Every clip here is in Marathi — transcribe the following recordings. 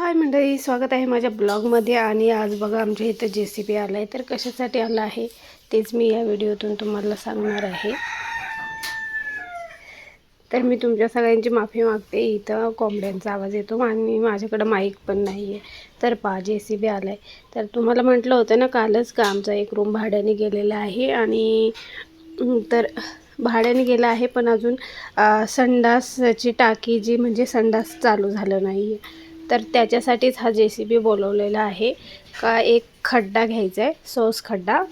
हाय मंडळी स्वागत आहे माझ्या ब्लॉगमध्ये. आणि आज बघा आमच्या इथं जे सी बी आला आहे तर कशासाठी आला आहे तेच मी या व्हिडिओतून तुम्हाला सांगणार आहे. तर मी तुमच्या सगळ्यांची माफी मागते. इथं कोंबड्यांचा आवाज येतो आणि माझ्याकडं माईक पण नाही आहे तर पा जे सी बी आला आहे तर तुम्हाला म्हटलं होतं ना कालच का आमचा एक रूम भाड्याने गेलेला आहे. आणि तर भाड्याने गेला आहे पण अजून संडासची टाकी जी म्हणजे संडास चालू झालं नाही आहे तर त्याच्यासाठीच हा जे सी बी बोलवलेला आहे. का एक खड्डा घ्यायचा आहे सोस खड्डा.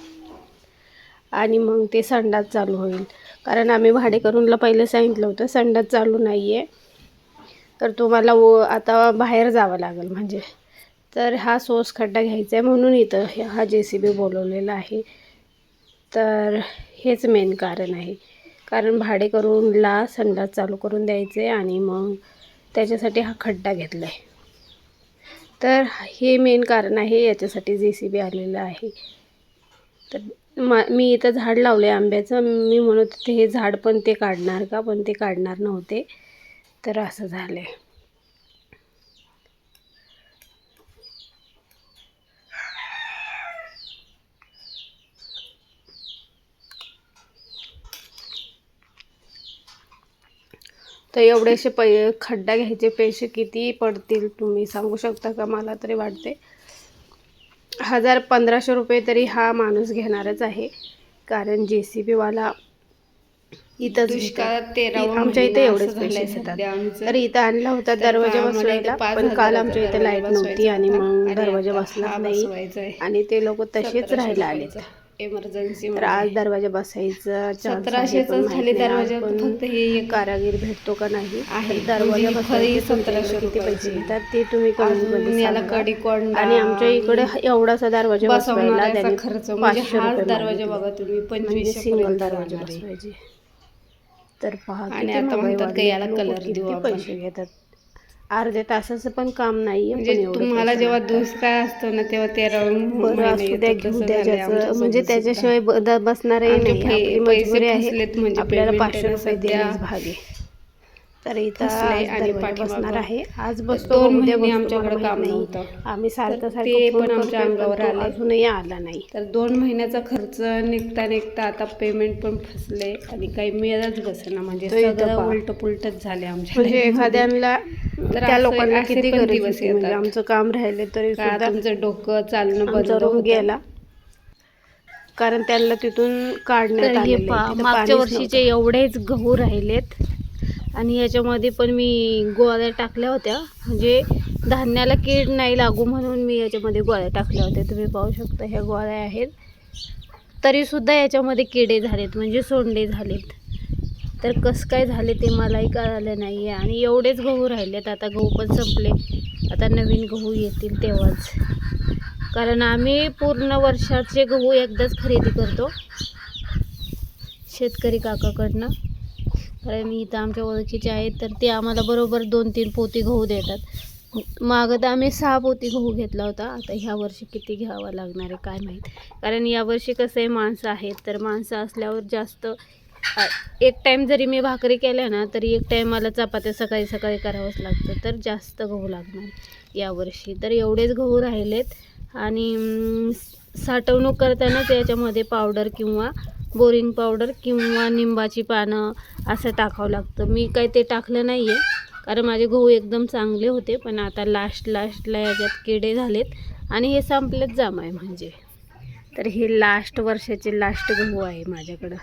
आणि मग ते संडास चालू होईल. कारण आम्ही भाडेकरूनला पहिले सांगितलं होतं संडास चालू नाही आहे तर तुम्हाला व आता बाहेर जावं लागेल म्हणजे. तर हा सोस खड्डा घ्यायचा आहे म्हणून इथं हा जे सी बी बोलवलेला आहे. तर हेच मेन कारण आहे. कारण भाडेकरूनला संडास चालू करून द्यायचे आणि मग त्याच्यासाठी हा खड्डा घेतला आहे तर हे मेन कारण आहे याच्यासाठी जे सी बी आलेलं आहे. तर मा मी इथं झाड लावलं आहे आंब्याचं. मी म्हणत होते हे झाड पण ते काढणार का? पण ते काढणार नव्हते. तर असं झालं आहे तर एवढेसे पै खड्डा घ्यायचे पैसे किती पडतील तुम्ही सांगू शकता का मला तरी वाटते हजार पंधराशे रुपये तरी हा माणूस घेणारच आहे कारण जे सी बीवाला इथंच दुष्काळात. तेरावा आमच्या इथे एवढेच पैसे घेतात सध्या आमचं. तर इथं आणला होता तर दरवाजा बसवायला इथं पण काल आमच्या इथे लाइट नव्हती आणि. मग दरवाजा बसला नाही. आणि ते लोक तसेच राहायला आले इमर्जन्सी तर आज दरवाजा बसायचा सतराशेच झाले दरवाजा फक्त हे कारागीर भेटतो का नाही आहे. दरवाजा म्हणजे बसवायचे खरी तुमच्याकडे 1700 किती पैसे रुपयाची. घेतात ते तुम्ही याला. कडी आणि आमच्या इकडे एवढासा दरवाजा बसवायला त्यांनी खर्च म्हणजे पाचशे रुपये दरवाजा. बघा तुम्ही म्हणजे पंचवीसशे सिंगल दरवाजा. बसवायचे तर पहा आणि आता म्हणतात का. याला कलर किती. पैसे घेतात अर्ध्या तासाचं पण काम नाहीये म्हणजे पण एवढे तुम्हाला जेव्हा. दुष्काळ असतो ना तेव्हा द्या ज्याचं म्हणजे त्याच्याशिवाय ब- द- बसणारही आमचे नाही पै- आपली पैसे मजबुरी आहे म्हणजे आपल्याला पाचशे रुपये भाग तर इथं आणि बसणार आहे आज बसतो महिने बसतो, आमच्याकडे काम नाही. नव्हतं. आम्ही सारखं ते पण आमच्या अंगावर तो आलंय. अजूनही आला नाही तर दोन महिन्याचा खर्च निघता निघता आता पेमेंट पण फसले आणि काही मिळतच बसेना म्हणजे सगळं. उलट पुलटच झाले आमच्या म्हणजे एखाद्याला तर त्या लोकांना किती दिवस म्हणजे येतात. आमचं काम राहिले तरी तुमचं डोकं चालणं बंद आमचा. गेला कारण त्यांना तिथून काढण्यात हे आहे. तिथं मागच्या वर्षीचे एवढेच गहू राहिलेत आणि याच्यामध्ये पण मी गोळ्या टाकल्या होत्या. म्हणजे धान्याला कीड नाही लागू म्हणून मी याच्यामध्ये गोळ्या टाकल्या होत्या. तुम्ही पाहू शकता ह्या गोळ्या आहेत. तरीसुद्धा याच्यामध्ये किडे झालेत म्हणजे सोंडे झालेत. तर कसं काय झाले ते मलाही कळालं नाही आहे आणि एवढेच गहू राहिलेत. आता गहू पण संपले. आता नवीन गहू येतील तेव्हाच. कारण आम्ही पूर्ण वर्षाचे गहू एकदाच खरेदी करतो. शेतकरी काकाकडनं. कारण इथं आमच्या ओळखीचे आहेत तर ते आम्हाला बरोबर दोन तीन पोती गहू देतात. मागं तर आम्ही सहा पोती गहू घेतला होता. आता ह्या वर्षी किती घ्यावा लागणार आहे काय माहीत. कारण यावर्षी कसं आहे माणसं आहेत तर माणसं असल्यावर जास्त एक टाईम जरी मी भाकरी केल्या ना तरी एक टाईम मला चपात्या सकाळी सकाळी करावंच लागतं. तर जास्त गहू लागणार यावर्षी तर एवढेच गहू राहिलेत. आणि साठवणूक करतानाच याच्यामध्ये पावडर किंवा बोरिंग पावडर किंवा निंबाची पानं असं टाकावं लागतं. मी काही ते टाकलं नाही आहे कारण माझे गहू एकदम चांगले होते पण आता लास्ट लास्टला याच्यात किडे झालेत आणि हे संपलेच जाम आहे म्हणजे. तर हे लास्ट वर्षाचे लास्ट गहू आहे माझ्याकडं.